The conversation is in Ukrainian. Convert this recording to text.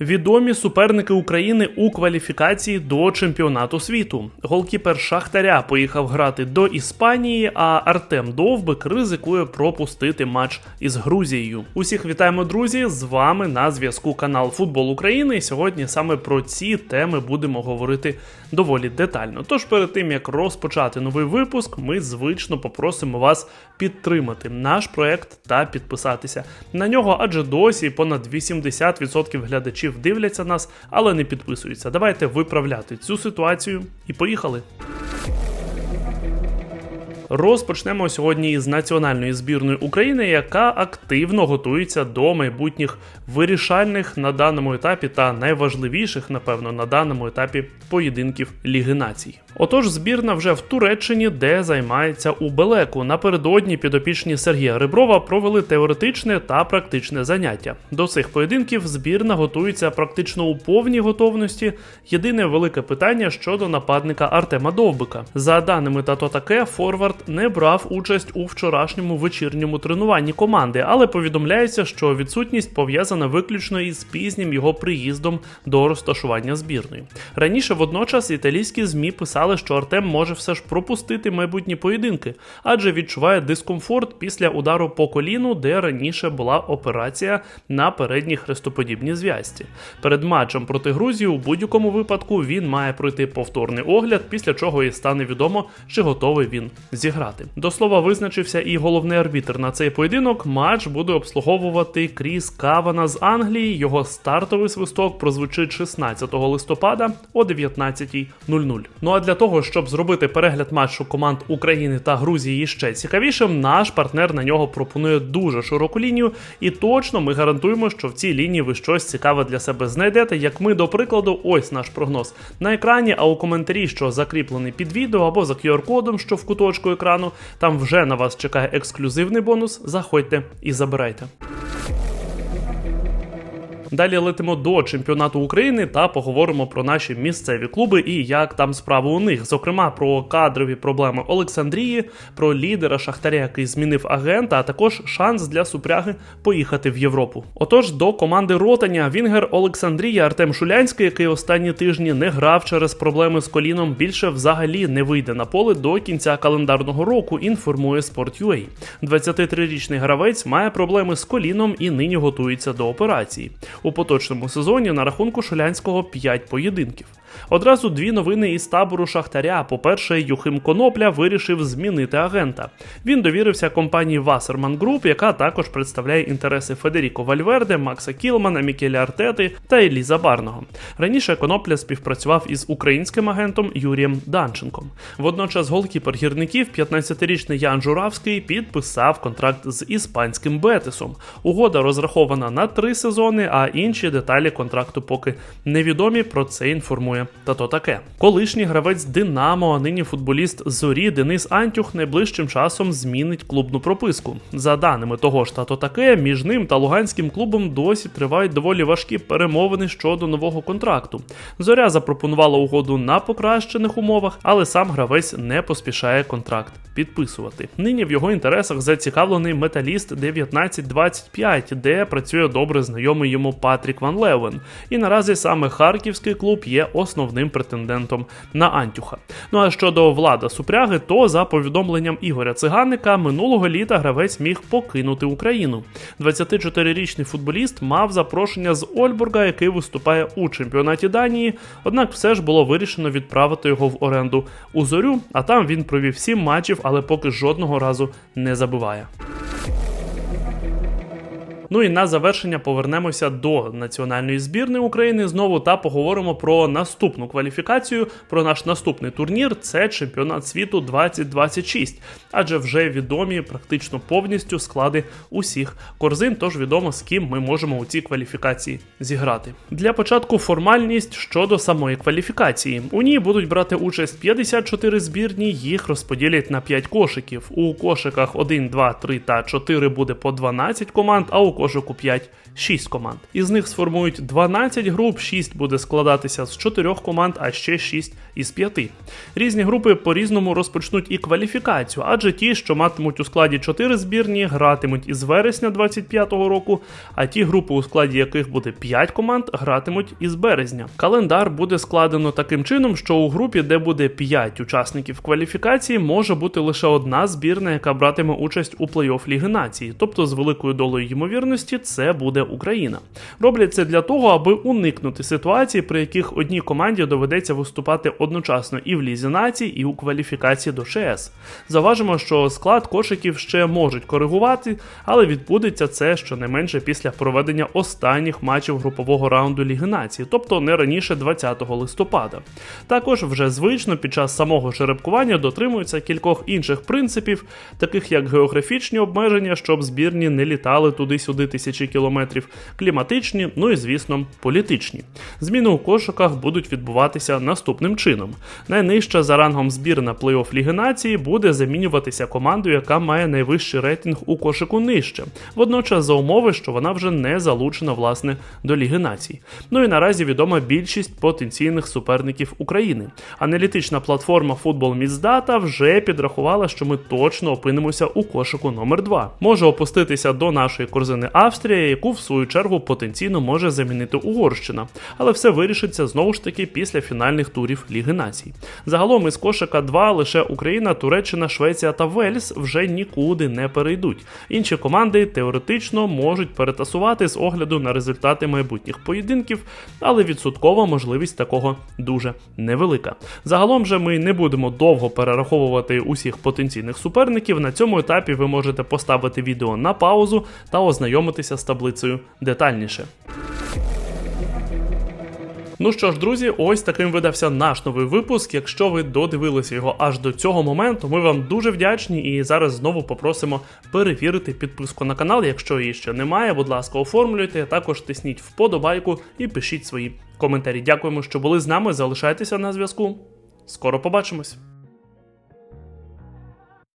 Відомі суперники України у кваліфікації до чемпіонату світу. Голкіпер Шахтаря поїхав грати до Іспанії, а Артем Довбик ризикує пропустити матч із Грузією. Усіх вітаємо, друзі! З вами на зв'язку канал Футбол України. І сьогодні саме про ці теми будемо говорити доволі детально. Тож перед тим як розпочати новий випуск, ми звично попросимо вас підтримати наш проект та підписатися на нього, адже досі понад 80% глядачів дивляться нас, але не підписуються. Давайте виправляти цю ситуацію і поїхали. Розпочнемо сьогодні із національної збірної України, яка активно готується до майбутніх вирішальних на даному етапі та найважливіших, напевно, на даному етапі поєдинків Ліги Націй. Отож, збірна вже в Туреччині, де займається у Белеку. Напередодні підопічні Сергія Риброва провели теоретичне та практичне заняття. До цих поєдинків збірна готується практично у повній готовності. Єдине велике питання щодо нападника Артема Довбика. За даними тато таке, Форвард не брав участь у вчорашньому вечірньому тренуванні команди, але повідомляється, що відсутність пов'язана виключно із пізнім його приїздом до розташування збірної. Раніше водночас італійські змі писали, що Артем може все ж пропустити майбутні поєдинки, адже відчуває дискомфорт після удару по коліну, де раніше була операція на передній хрестоподібній зв'язці. Перед матчем проти Грузії у будь-якому випадку він має пройти повторний огляд, після чого і стане відомо, чи готовий він зіграти. До слова, визначився і головний арбітр на цей поєдинок. Матч буде обслуговувати Кріс Кавана з Англії. Його стартовий свисток прозвучить 16 листопада о 19.00. Ну а для того, щоб зробити перегляд матчу команд України та Грузії ще цікавішим, наш партнер на нього пропонує дуже широку лінію, і точно ми гарантуємо, що в цій лінії ви щось цікаве для себе знайдете. Як ми, до прикладу, ось наш прогноз на екрані, а у коментарі, що закріплений під відео або за QR-кодом, що в куточку екрану, там вже на вас чекає ексклюзивний бонус. Заходьте і забирайте. Далі летимо до чемпіонату України та поговоримо про наші місцеві клуби і як там справи у них. Зокрема, про кадрові проблеми Олександрії, про лідера Шахтаря, який змінив агента, а також шанс для супряги поїхати в Європу. Отож, до команди Ротаня Вінгер Олександрія Артем Шулянський, який останні тижні не грав через проблеми з коліном, більше взагалі не вийде на поле до кінця календарного року. Інформує Sport.ua. 23-річний гравець має проблеми з коліном і нині готується до операції. У поточному сезоні на рахунку Шулянського 5 поєдинків. Одразу дві новини із табору Шахтаря. По-перше, Юхим Конопля вирішив змінити агента. Він довірився компанії Wasserman Group, яка також представляє інтереси Федеріко Вальверде, Макса Кілмана, Мікеля Артети та Еліза Барного. Раніше Конопля співпрацював із українським агентом Юрієм Данченком. Водночас голкіпер гірників, 15-річний Ян Журавський, підписав контракт з іспанським Бетисом. Угода розрахована на три сезони, а інші деталі контракту поки невідомі. Про це інформує та то таке. Колишній гравець Динамо, а нині футболіст Зорі Денис Антюх найближчим часом змінить клубну прописку. За даними того ж та то таке, між ним та луганським клубом досі тривають доволі важкі перемовини щодо нового контракту. Зоря запропонувала угоду на покращених умовах, але сам гравець не поспішає контракт підписувати. Нині в його інтересах зацікавлений металіст 1925, де працює добре знайомий йому Патрік Ван Левен. І наразі саме харківський клуб є основним претендентом на Антюха. Ну а щодо влада супряги, то за повідомленням Ігоря Циганника минулого літа гравець міг покинути Україну. 24-річний футболіст мав запрошення з Ольбурга, який виступає у чемпіонаті Данії. Однак все ж було вирішено відправити його в оренду у зорю, а там він провів сім матчів, але поки жодного разу не забиває. Ну і на завершення повернемося до національної збірної України знову та поговоримо про наступну кваліфікацію, про наш наступний турнір. Це чемпіонат світу 2026, адже вже відомі практично повністю склади усіх корзин. Тож відомо з ким ми можемо у цій кваліфікації зіграти. Для початку формальність щодо самої кваліфікації. У ній будуть брати участь 54 збірні, їх розподілять на 5 кошиків. У кошиках 1, 2, 3 та 4 буде по 12 команд, а у кошику 5 6 команд. Із них сформують 12 груп, 6 буде складатися з 4 команд, а ще 6 із 5. Різні групи по-різному розпочнуть і кваліфікацію, адже ті, що матимуть у складі 4 збірні, гратимуть із вересня 25-го року, а ті групи, у складі яких буде 5 команд, гратимуть із березня. Календар буде складено таким чином, що у групі, де буде 5 учасників кваліфікації, може бути лише одна збірна, яка братиме участь у плей-офф Ліги Нації, тобто з великою долею ймовірності це буде Україна. Роблять це для того, аби уникнути ситуації, при яких одній команді доведеться виступати одночасно і в Лізі націй, і у кваліфікації до ЧС. Заважимо, що склад кошиків ще можуть коригувати, але відбудеться це щонайменше після проведення останніх матчів групового раунду Ліги Нації, тобто не раніше 20 листопада. Також вже звично під час самого жеребкування дотримуються кількох інших принципів, таких як географічні обмеження, щоб збірні не літали туди-сюди тисячі кілометрів, кліматичні, ну і звісно, політичні. Зміни у кошиках будуть відбуватися наступним чином. Найнижча за рангом збірна плей-офф Ліги Нації буде замінюватися командою, яка має найвищий рейтинг у кошику нижче, водночас за умови, що вона вже не залучена власне до Ліги Націй. Ну і наразі відома більшість потенційних суперників України. Аналітична платформа Football Missdata вже підрахувала, що ми точно опинимося у кошику номер 2 Може опуститися до нашої корзини Австрія, яку в свою чергу потенційно може замінити Угорщина, але все вирішиться знову ж таки після фінальних турів Ліги Націй. Загалом із кошика 2 лише Україна, Туреччина, Швеція та Вельс вже нікуди не перейдуть. Інші команди теоретично можуть перетасувати з огляду на результати майбутніх поєдинків, але відсоткова можливість такого дуже невелика. Загалом же ми не будемо довго перераховувати усіх потенційних суперників. На цьому етапі ви можете поставити відео на паузу та ознайомитися з таблицею детальніше. Ну що ж, друзі, ось таким видався наш новий випуск. Якщо ви додивилися його аж до цього моменту, ми вам дуже вдячні і зараз знову попросимо перевірити підписку на канал. Якщо її ще немає, будь ласка, оформлюйте. Також тисніть вподобайку і пишіть свої коментарі. Дякуємо, що були з нами. Залишайтеся на зв'язку. Скоро побачимось.